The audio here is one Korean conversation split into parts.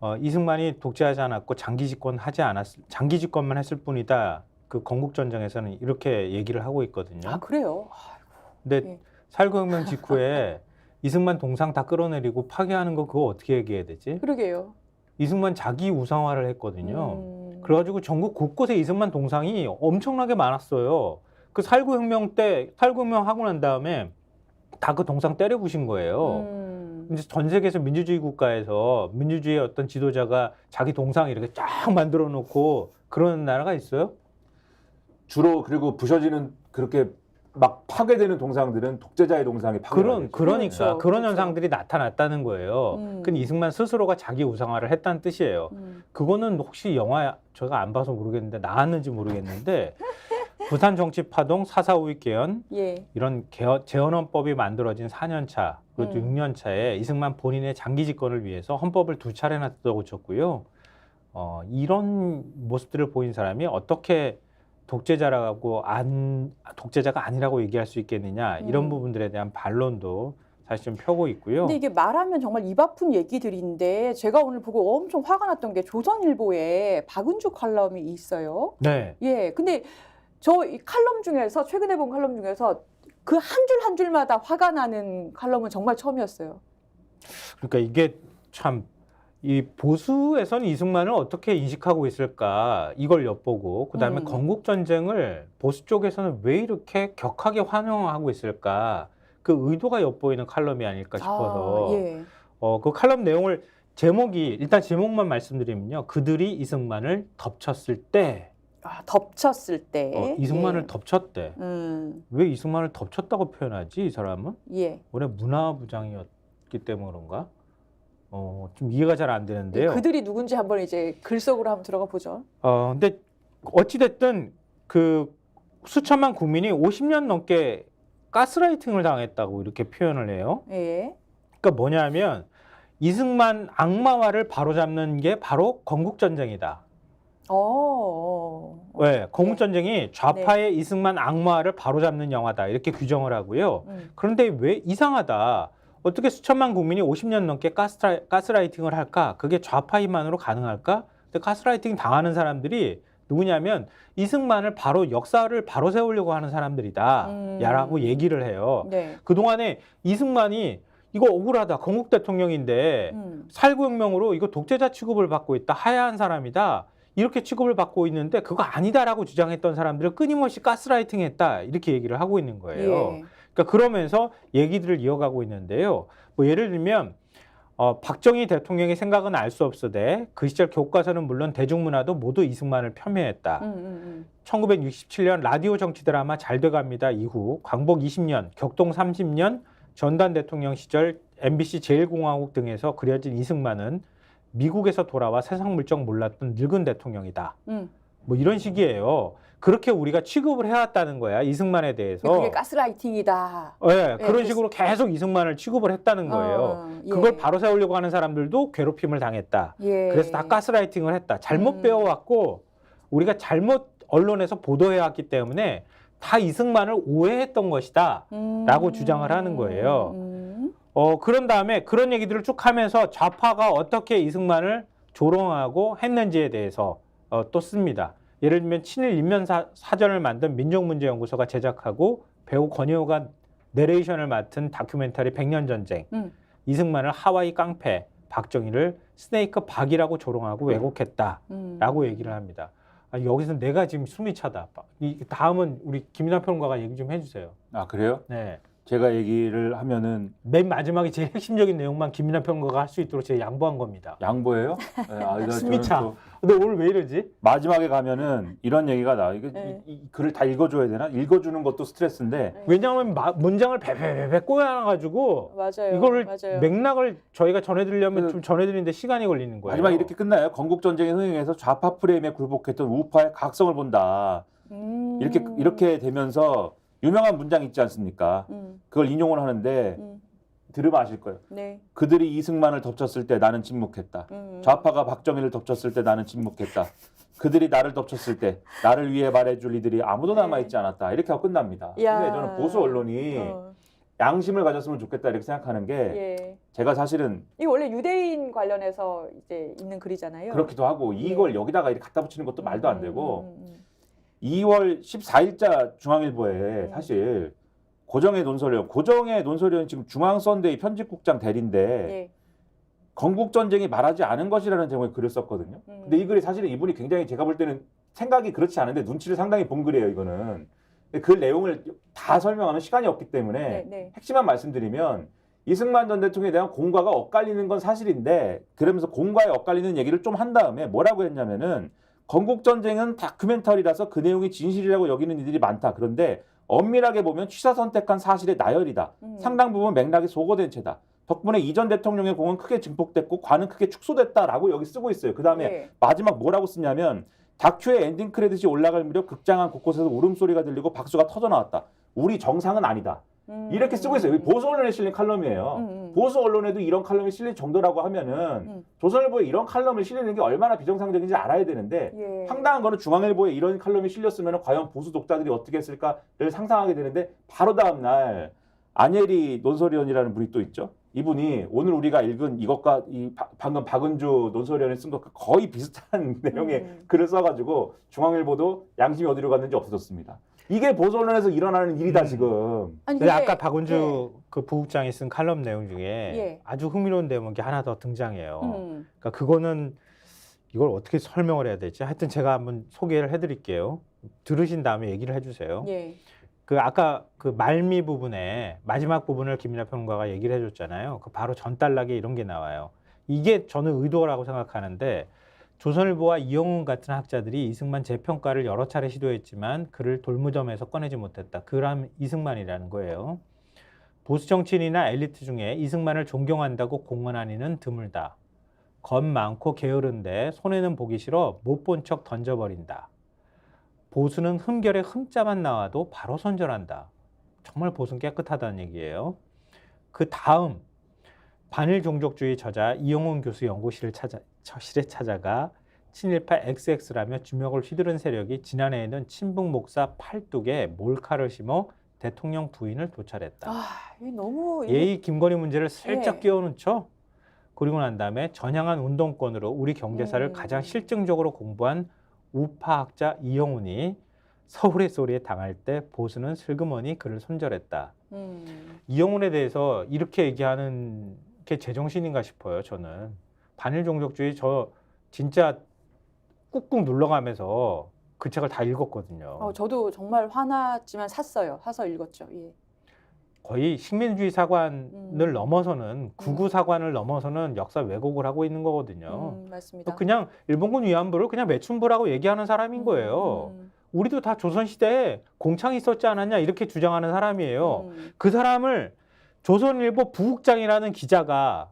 어, 이승만이 독재하지 않았고 장기 집권 하지 않았 장기 집권만 했을 뿐이다. 그 건국 전쟁에서는 이렇게 얘기를 하고 있거든요. 아 그래요? 근데 예. 살구혁명 직후에 이승만 동상 다 끌어내리고 파괴하는 거 그거 어떻게 얘기해야 되지? 그러게요. 이승만 자기 우상화를 했거든요. 음. 그래가지고 전국 곳곳에 이승만 동상이 엄청나게 많았어요. 그 살구혁명 때 살구혁명 하고 난 다음에 다 그 동상 때려 부신 거예요. 음. 이제 전 세계에서 민주주의 국가에서 민주주의의 어떤 지도자가 자기 동상 이렇게 쫙 만들어 놓고 그러는 나라가 있어요? 주로 그리고 부셔지는 그렇게 막 파괴되는 동상들은 독재자의 동상이 파괴. 그런 그러니까 그렇죠, 그런 그렇죠. 현상들이 나타났다는 거예요. 음. 근데 이승만 스스로가 자기 우상화를 했다는 뜻이에요. 음. 그거는 혹시 영화 제가 안 봐서 모르겠는데 나왔는지 모르겠는데 부산 정치 파동 사사우익 개헌 예. 이런 개헌, 재헌헌법이 만들어진 4년 차 그리고 음. 6년 차에 이승만 본인의 장기 집권을 위해서 헌법을 두 차례나 뜯어고쳤고요. 어, 이런 모습들을 보인 사람이 어떻게 독재자라고 안 독재자가 아니라고 얘기할 수 있겠느냐 이런 음. 부분들에 대한 반론도 사실 좀 펴고 있고요. 근데 이게 말하면 정말 입 아픈 얘기들인데 제가 오늘 보고 엄청 화가 났던 게 조선일보에 박은주 칼럼이 있어요. 네, 예. 근데 저 이 칼럼 중에서 최근에 본 칼럼 중에서 그 한 줄 한 줄마다 화가 나는 칼럼은 정말 처음이었어요. 그러니까 이게 참 이 보수에서는 이승만을 어떻게 인식하고 있을까 이걸 엿보고 그다음에 음. 건국 전쟁을 보수 쪽에서는 왜 이렇게 격하게 환영하고 있을까 그 의도가 엿보이는 칼럼이 아닐까 싶어서 아, 예. 어, 그 칼럼 내용을 제목이 일단 제목만 말씀드리면요 그들이 이승만을 덮쳤을 때 아, 덮쳤을 때. 어, 이승만을 예. 덮쳤대 음, 왜 이승만을 덮쳤다고 표현하지 이 사람은 예. 원래 문화부장이었기 때문에 그런가 어, 좀 이해가 잘 안 되는데요. 그들이 누군지 한번 이제 글 속으로 한번 들어가 보죠. 어, 근데 어찌됐든 그 수천만 국민이 50년 넘게 가스라이팅을 당했다고 이렇게 표현을 해요. 예. 그러니까 뭐냐면 이승만 악마화를 바로잡는 게 바로 건국전쟁이다. 어. 어. 왜? 건국전쟁이 좌파의 이승만 악마화를 바로잡는 영화다. 이렇게 규정을 하고요. 음. 그런데 왜 이상하다. 어떻게 수천만 국민이 50년 넘게 가스라, 가스라이팅을 할까? 그게 좌파 힘만으로 가능할까? 근데 가스라이팅 당하는 사람들이 누구냐면 이승만을 바로 역사를 바로 세우려고 하는 사람들이다. 음. 야라고 얘기를 해요. 네. 그동안에 이승만이 이거 억울하다. 건국 대통령인데 음. 살구혁명으로 이거 독재자 취급을 받고 있다. 하야한 사람이다. 이렇게 취급을 받고 있는데 그거 아니다라고 주장했던 사람들을 끊임없이 가스라이팅했다. 이렇게 얘기를 하고 있는 거예요. 예. 그러니까 그러면서 얘기들을 이어가고 있는데요. 뭐 예를 들면 어, 박정희 대통령의 생각은 알 수 없으되 그 시절 교과서는 물론 대중문화도 모두 이승만을 폄훼했다. 음, 음, 1967년 라디오 정치 드라마 잘 돼갑니다 이후 광복 20년, 격동 30년, 전단 대통령 시절 MBC 제일공화국 등에서 그려진 이승만은 미국에서 돌아와 세상 물정 몰랐던 늙은 대통령이다. 음. 음. 뭐 이런 식이에요. 그렇게 우리가 취급을 해왔다는 거야 이승만에 대해서. 그게 가스라이팅이다. 예, 그런 그래서- 식으로 계속 이승만을 취급을 했다는 거예요. 어, 예. 그걸 바로 세우려고 하는 사람들도 괴롭힘을 당했다. 예. 그래서 다 가스라이팅을 했다. 잘못 음. 배워왔고 우리가 잘못 언론에서 보도해왔기 때문에 다 이승만을 오해했던 것이다. 음. 라고 주장을 하는 거예요. 음. 어, 그런 다음에 그런 얘기들을 쭉 하면서 좌파가 어떻게 이승만을 조롱하고 했는지에 대해서 어, 또 씁니다. 예를 들면 친일 인면 사, 사전을 만든 민족문제연구소가 제작하고 배우 권효가 내레이션을 맡은 다큐멘터리 백년 전쟁. 음. 이승만을 하와이 깡패, 박정희를 스네이크 박이라고 조롱하고 왜곡했다라고 음. 얘기를 합니다. 아, 여기서 내가 지금 숨이 차다. 이 다음은 우리 김인환 평론가가 얘기 좀 해주세요. 아 그래요? 네. 제가 얘기를 하면은 맨 마지막에 제일 핵심적인 내용만 김민환 평론가가 할 수 있도록 제가 양보한 겁니다. 양보예요? 네, 아, 숨이 저는 차. 또 근데 오늘 왜 이러지? 마지막에 가면은 이런 얘기가 나와. 이거 네. 이, 이 글을 다 읽어줘야 되나? 읽어주는 것도 스트레스인데 왜냐하면 마- 문장을 베베베베 꼬여놔가지고 맞아요. 이거를 맞아요. 맥락을 저희가 전해드리려면 그- 좀 전해드리는데 시간이 걸리는 거예요. 마지막 이렇게 끝나요. 건국 전쟁에 흥행해서 좌파 프레임에 굴복했던 우파의 각성을 본다. 음. 이렇게 이렇게 되면서 유명한 문장 있지 않습니까? 음. 그걸 인용을 하는데 음. 들으면 아실 거예요. 네. 그들이 이승만을 덮쳤을 때 나는 침묵했다. 음. 좌파가 박정희를 덮쳤을 때 나는 침묵했다. 그들이 나를 덮쳤을 때 나를 위해 말해줄 이들이 아무도 네. 남아 있지 않았다. 이렇게 하고 끝납니다. 야. 근데 저는 보수 언론이 어. 양심을 가졌으면 좋겠다 이렇게 생각하는 게 예. 제가 사실은 이 원래 유대인 관련해서 이제 있는 글이잖아요. 그렇기도 하고 이걸 여기다가 이렇게 갖다 붙이는 것도 말도 안 음, 되고 음, 음, 2월 14일자 중앙일보에 음. 사실 고정의 논설위원 고정의 논설위원 지금 중앙선대위 편집국장 대리인데 음. 예. 건국 전쟁이 말하지 않은 것이라는 제목의 글을 썼거든요. 음. 근데 이 글이 사실은 이분이 굉장히 제가 볼 때는 생각이 그렇지 않은데 눈치를 상당히 본 글이에요. 이거는 그 내용을 다 설명하는 시간이 없기 때문에 네, 네. 핵심만 말씀드리면 이승만 전 대통령에 대한 공과가 엇갈리는 건 사실인데 그러면서 공과에 엇갈리는 얘기를 좀 한 다음에 뭐라고 했냐면은 건국 전쟁은 다큐멘터리라서 그 내용이 진실이라고 여기는 이들이 많다. 그런데 엄밀하게 보면 취사 선택한 사실의 나열이다. 음. 상당 부분 맥락이 소거된 채다. 덕분에 이전 대통령의 공은 크게 증폭됐고 관은 크게 축소됐다라고 여기 쓰고 있어요. 그 다음에 예. 마지막 뭐라고 쓰냐면 다큐의 엔딩 크레딧이 올라갈 무렵 극장 안 곳곳에서 울음소리가 들리고 박수가 터져 나왔다. 우리 정상은 아니다. 음, 이렇게 쓰고 있어요. 보수 언론에 실린 칼럼이에요. 음, 음. 보수 언론에도 이런 칼럼이 실릴 정도라고 하면은 음. 조선일보에 이런 칼럼을 실리는 게 얼마나 비정상적인지 알아야 되는데 예. 황당한 거는 중앙일보에 이런 칼럼이 실렸으면 과연 보수 독자들이 어떻게 했을까를 상상하게 되는데 바로 다음 날 안예리 논설위원이라는 분이 또 있죠. 이분이 오늘 우리가 읽은 이것과 이 바- 방금 박은주 논설위원이 쓴 것과 거의 비슷한 내용의 음. 글을 써가지고 중앙일보도 양심이 어디로 갔는지 없어졌습니다. 이게 보수 언론에서 일어나는 일이다 음. 지금. 아니, 근데 근데- 아까 박은주 그 부국장이 쓴 칼럼 내용 중에 예. 아주 흥미로운 대목이 하나 더 등장해요. 음. 그러니까 그거는 이걸 어떻게 설명을 해야 되지? 하여튼 제가 한번 소개를 해드릴게요. 들으신 다음에 얘기를 해주세요. 예. 그 아까 그 말미 부분에 마지막 부분을 김민하 평론가가 얘기를 해줬잖아요. 그 바로 전달락에 이런 게 나와요. 이게 저는 의도라고 생각하는데 조선일보와 이영훈 같은 학자들이 이승만 재평가를 여러 차례 시도했지만 그를 돌무점에서 꺼내지 못했다. 그람 이승만이라는 거예요. 보수 정치인이나 엘리트 중에 이승만을 존경한다고 공언한 이는 드물다. 겁 많고 게으른데 손해는 보기 싫어 못 본 척 던져버린다. 보수는 흠결에 흠자만 나와도 바로 선전한다. 정말 보수는 깨끗하다는 얘기예요. 그 다음 반일 종족주의 저자 이용훈 교수 연구실을 찾아 실에 찾아가 친일파 XX라며 주먹을 휘두른 세력이 지난해에는 친북 목사 팔뚝에 몰카를 심어 대통령 부인을 도찰했다. 아, 이 너무 이- 예의 김건희 문제를 살짝 예. 끼워넣죠. 그리고 난 다음에 전향한 운동권으로 우리 경제사를 음. 가장 실증적으로 공부한 우파학자 이영훈이 서울의 소리에 당할 때 보수는 슬그머니 그를 손절했다. 음. 이영훈에 대해서 이렇게 얘기하는 게 제정신인가 싶어요. 저는 반일 종족주의 저 진짜 꾹꾹 눌러가면서 그 책을 다 읽었거든요. 어, 저도 정말 화났지만 샀어요. 사서 읽었죠. 예. 거의 식민주의 사관을 음. 넘어서는 구구 사관을 넘어서는 역사 왜곡을 하고 있는 거거든요. 음, 맞습니다. 그냥 일본군 위안부를 그냥 매춘부라고 얘기하는 사람인 거예요. 음, 우리도 다 조선 시대에 공창이 있었지 않았냐 이렇게 주장하는 사람이에요. 음. 그 사람을 조선일보 부국장이라는 기자가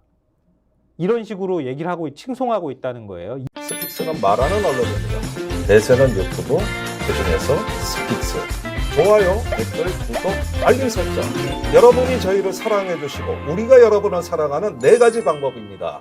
이런 식으로 얘기를 하고 칭송하고 있다는 거예요. 스픽스는 말하는 언론입니다. 대세는 유튜브, 그중에서 스픽스. 좋아요, 댓글, 구독, 알림 설정. 여러분이 저희를 사랑해 주시고 우리가 여러분을 사랑하는 네 가지 방법입니다.